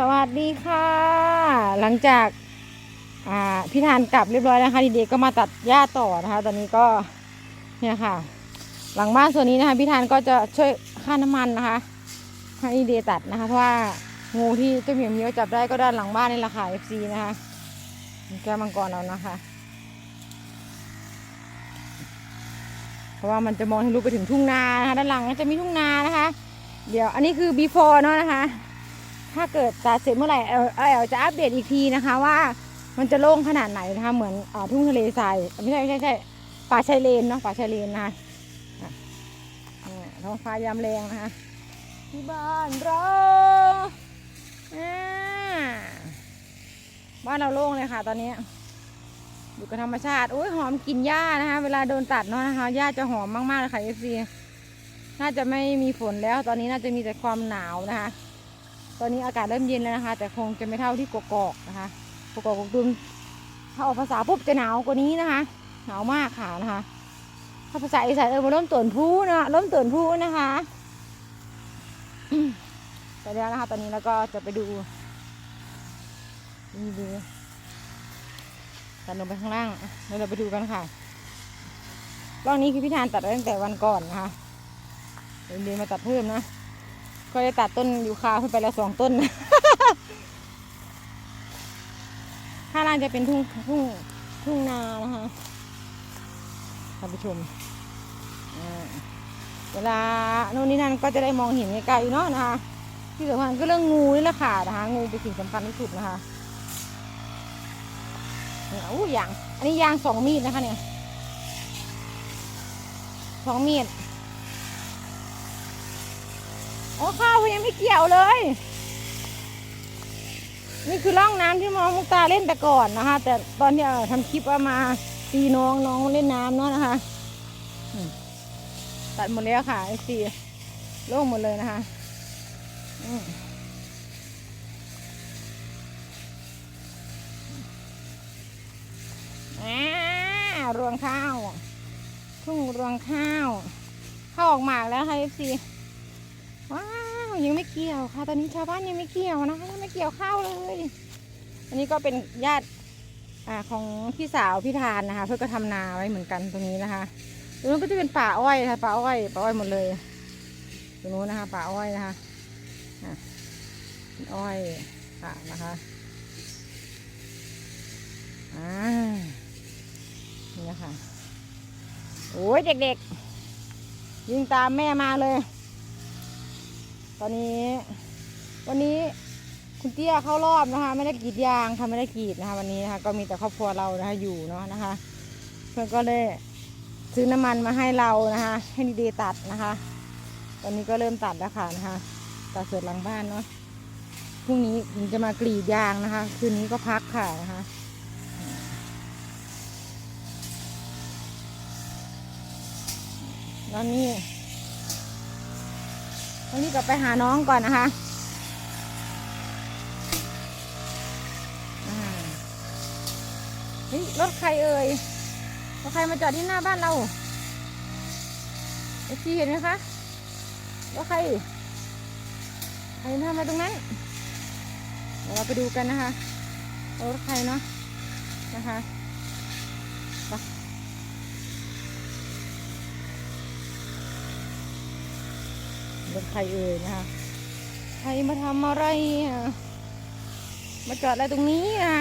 สวัสดีค่ะ หลังจากพี่ทานกลับเรียบร้อยนะคะดีเดก็มาตัดหญ้าต่อนะคะ ตอนนี้ก็เนี่ยค่ะ หลังบ้านส่วนนี้นะคะพี่ทานก็จะช่วยค่าน้ำมันนะคะให้ดีเดตัดนะคะเพราะว่างูที่เจ้าเหมียวเหมียวจับได้ก็ด้านหลังบ้านนี่แหละค่ะ FC นะคะแก้มังกรเรานะคะ เพราะว่ามันจะมองทะลุไปถึงทุ่งนานะคะด้านหลังจะมีทุ่งนานะคะ เดี๋ยวอันนี้คือ before เนาะนะคะ ถ้าเกิดตัดเสร็จเมื่อไหร่เอลเอลจะอัปเดตอีกทีนะคะว่ามันจะโล่งขนาดไหนนะคะเหมือนอาทุ่งทะเลทรายไม่ใช่ไม่ใช่ใช่ป่าชายเลนเนาะป่าชายเลนนะคะอะอ่าท้องฟ้ายามแรงนะคะที่บ้านเราบ้านเราโล่งเลยค่ะ ตอนนี้อยู่กับธรรมชาติโอ้ยหอมกลินหญ้านะคะ เวลาโดนตัดเนาะนะคะหญ้าจะหอมมากๆเลยค่ะเอฟซีน่าจะไม่มีฝนแล้ว ตอนนี้น่าจะมีแต่ความหนาวนะคะ ตอนนี้อากาศเริ่มเย็นแล้วนะคะ แต่คงจะไม่เท่าที่กกอกนะคะกกอกกกตุนถ้าออกภาษาปุ๊บจะหนาวกว่านี้นะคะ หนาวมากค่ะนะคะ ถ้าภาษาอีสานเออมาเริ่มตื่นผู้นะเริ่มตื่นผู้นะคะไปแล้วนะคะ ตอนนี้เราก็จะไปดูนี่ดูตัดลงไปข้างล่างเดี๋ยวเราไปดูกันค่ะรองนี้คือพี่ธานตัดตั้งแต่วันก่อนนะคะเดี๋ยวมีมาตัดเพิ่มนะ ก็ได้ตัดต้นยูคาขึ้นไปแล้วสองต้น ข้างล่างจะเป็นทุ่งทุ่งทุ่งนานะคะท่านผู้ชมเวลาโน่นนี่นั่นก็จะได้มองเห็นไกลๆเนาะนะคะ ที่สำคัญก็เรื่องงูนี่แหละค่ะนะคะ งูเป็นสิ่งสำคัญที่สุดนะคะอู้ยาง อันนี้ยางสองมีดนะคะเนี่ยสองมีด โอ้ข้าวยังไม่เกี่ยวเลย นี่คือร่องน้ำที่มองมุกตาเล่นแต่ก่อนนะคะ แต่ตอนที่ทำคลิปว่ามาตีน้องน้องเล่นน้ำเนาะนะคะตัดหมดแล้วค่ะไอซีโล่งหมดเลยนะคะอืมอ่ารวงข้าวทุ่งรวงข้าวข้าวออกหมากแล้วค่ะเอฟซี ว้าวยังไม่เกี่ยวค่ะ ตอนนี้ชาวบ้านยังไม่เกี่ยวนะคะยังไม่เกี่ยวข้าวเลย อันนี้ก็เป็นญาติอ่าของพี่สาวพี่ทานนะคะ เพื่อก็ทำนาไว้เหมือนกันตรงนี้นะคะตรงนู้นก็จะเป็นป่าอ้อยค่ะป่าอ้อยป่าอ้อยหมดเลยตรงนู้นนะคะป่าอ้อยนะคะอ้อยค่ะนะคะอ่านี่นะคะโอ้ยเด็กๆยิงตามแม่มาเลย ตอนนี้ วันนี้คุณเตี้ยเข้ารอบนะคะ ไม่ได้กรีดยางค่ะไม่ได้กรีดนะคะ วันนี้นะคะก็มีแต่ครอบครัวเรานะคะอยู่เนาะนะคะ เพื่อนก็ได้ซื้อน้ำมันมาให้เรานะคะ ให้ดีเดตัดนะคะ ตอนนี้ก็เริ่มตัดแล้วค่ะนะคะตัดเสร็จหลังบ้านเนาะพรุ่งนี้ถึงจะมากรีดยางนะคะ คืนนี้ก็พักค่ะนะคะตอนนี้ วันนี้กลับไปหาน้องก่อนนะคะอ่าเฮ้ยรถใครเอ่ยรถใครมาจอดที่หน้าบ้านเราไอซีเห็นไหมคะรถใครใครทำมาตรงนั้นเดี๋ยวเราไปดูกันนะคะรถใครเนาะนะคะ รถใครเอ่ยนะคะใครมาทำอะไรอะมาจอดอะไรตรงนี้อะ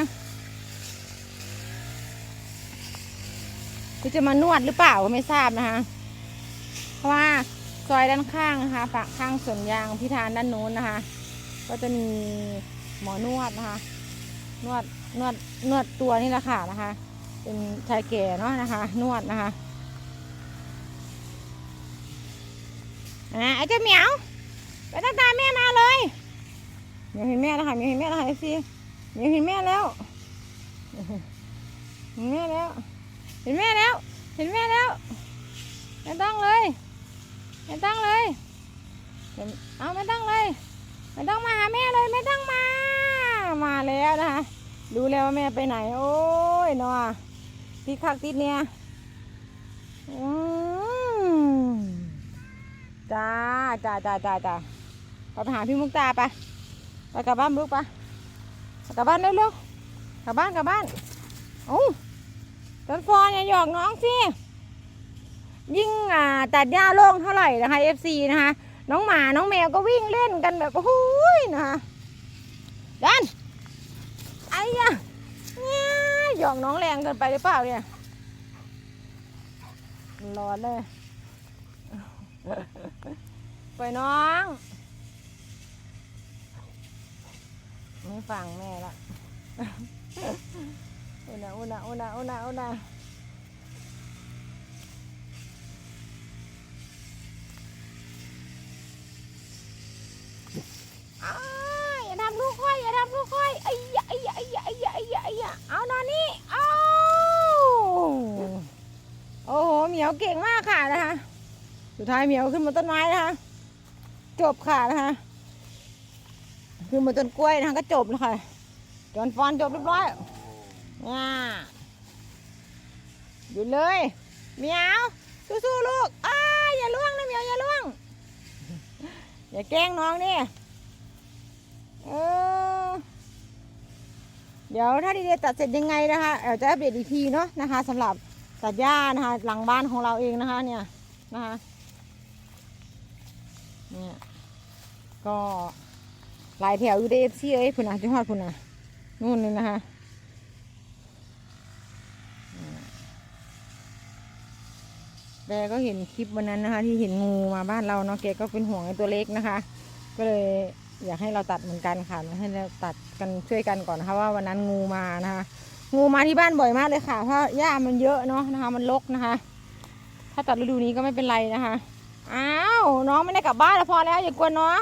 คือจะมานวดหรือเปล่าก็ไม่ทราบนะคะเพราะว่าซอยด้านข้างนะคะฝั่งข้างสวนยางพิธานด้านโน้นนะคะ ก็จะมีหมอนวดนะคะ นวดนวดนวดตัวนี่แหละค่ะนะคะ เป็นชายแก่เนาะนะคะ นวดนะคะ อ่าไอ้เจ้าเหมียวไปตามตามแม่มาเลยเหมียวเห็นแม่แล้วค่ะเหมียวเห็นแม่แล้วค่ะไอซีเหมียวเห็นแม่แล้วเห็นแม่แล้ว เห็นแม่แล้ว เห็นแม่แล้วไม่ต้องเลยไม่ต้องเลยเอาไม่ต้องเลยไม่ต้องมาหาแม่เลยไม่ต้องมามาแล้วนะคะดูแล้วว่าแม่ไปไหน โอ้ยเนาะติดคักติดเนี่ยอืม จ้าจ้าจ้าจ้าจ้าไปหาพี่มุกตาไปไปกลับบ้านลูกปะไปกลับบ้านเร็วๆกลับบ้านกลับบ้านโอ้ต้นฟอนอย่าหยอกน้องสิยิ่งอ่าตัดหญ้าโล่งเท่าไหร่นะคะ FC นะคะน้องหมาน้องแมวก็วิ่งเล่นกันแบบโอ้ยนะคะดันไอ้ยะเนี่ยหยอกน้องแรงเกินไปหรือเปล่าเนี่ยร้อนเลย ไปน้อง ไม่ฟังแม่ละอุนะอุนะอุนะอุนะอุนะอ้าอย่าทำลูกค่อยอย่าทำลูกค่อยไอ้ยะไอ้ยะไอ้ยะไอ้ยะไอ้ยะไอ้ยะเอานอนนี่เอาโอ้โหเหมียวเก่งมาก ดท้ายเหมียวขึ้นบนต้นไม้นะคะ จบค่ะนะคะขึ้นบนต้นกล้วยนะคะก็จบแล้วค่ะจนฟอนจบเรียบร้อยว้าหยุดเลยเหมียวสู้ๆลูกอ้าอย่าล่วงนะเหมียวอย่าล่วง อย่าแกล้งน้องนี่เออเดี๋ยวถ้าดีเดตัดเสร็จยังไงนะคะเดี๋ยวจะอัปเดตอีกทีเนาะนะคะสำหรับตัดหญ้านะคะหลังบ้านของเราเองนะคะเนี่ยนะคะ เนี่ยก็หลายแถวอยู่ในเอฟซีเอ้ยพุ่นนะจังหวัดพุ่นนะนู่นเลยนะคะแกก็เห็นคลิปวันนั้นนะคะ ที่เห็นงูมาบ้านเราเนาะแกก็เป็นห่วงไอ้ตัวเล็กนะคะ ก็เลยอยากให้เราตัดเหมือนกันค่ะให้เราตัดกันช่วยกันก่อนนะคะว่าวันนั้นงูมานะคะ งูมาที่บ้านบ่อยมากเลยค่ะ เพราะหญ้ามันเยอะเนาะนะคะ มันรกนะคะ ถ้าตัดฤดูนี้ก็ไม่เป็นไรนะคะ อ้าวน้องไม่ได้กลับบ้านแล้วพอแล้วอย่ากลวนน้อง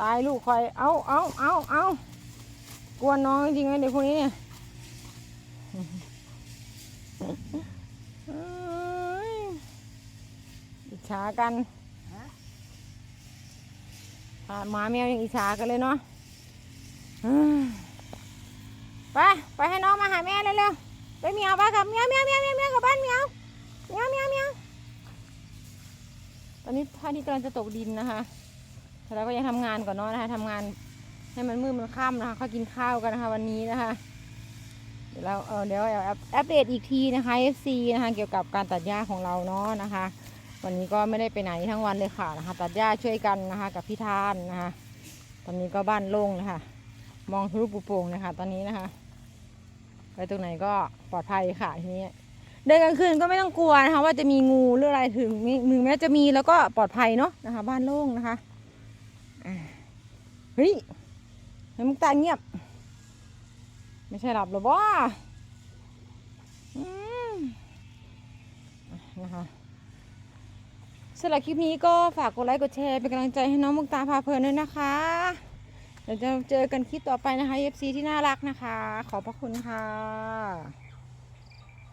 ตายลูกคอย เอาเอาเอาเอากลวนน้องจริงไหมเด็กคนนี้เนี่ยอิจฉากันผ่านหมาแมวยังอิจฉากันเลยเนาะไปไปให้น้องมาหาแม่เร็วๆไปเมียวไปกับเมียวเมียวเมียวเมียวกับบ้านเมียวเมียวเมียวเมียว ตอนนี้ท่าที่กำลังจะตกดินนะคะแต่เราก็ยังทำงานก่อนเนาะนะคะทำงานให้มันมืดมันค่ำนะคะเขากินข้าวกันนะคะวันนี้นะคะ เดี๋ยวเราเออเดี๋ยวอัปเดตอีกทีนะคะ FC นะคะเกี่ยวกับการตัดหญ้าของเราเนาะนะคะ วันนี้ก็ไม่ได้ไปไหนทั้งวันเลยค่ะนะคะ ตัดหญ้าช่วยกันนะคะ กับพี่ทานนะคะ ตอนนี้ก็บ้านโล่งนะคะมองทะลุปุโป่งนะคะตอนนี้นะคะ ไปตรงไหนก็ปลอดภัยค่ะทีนี้ เดินกลางคืนก็ไม่ต้องกลัวนะคะ ว่าจะมีงูหรืออะไรถึงมีมึงแม้จะมีแล้วก็ปลอดภัยเนาะนะคะ บ้านโล่งนะคะเฮ้ยให้มุกตาเงียบ ไม่ใช่หลับหรอบ้าอืมอะนะคะสำหรับคลิปนี้ก็ฝากกดไลค์กดแชร์เป็นกำลังใจให้น้องมุกตาพาเพลินด้วยนะคะ เดี๋ยวจะเจอกันคลิปต่อไปนะคะ FC ที่น่ารักนะคะ ขอบพระคุณค่ะ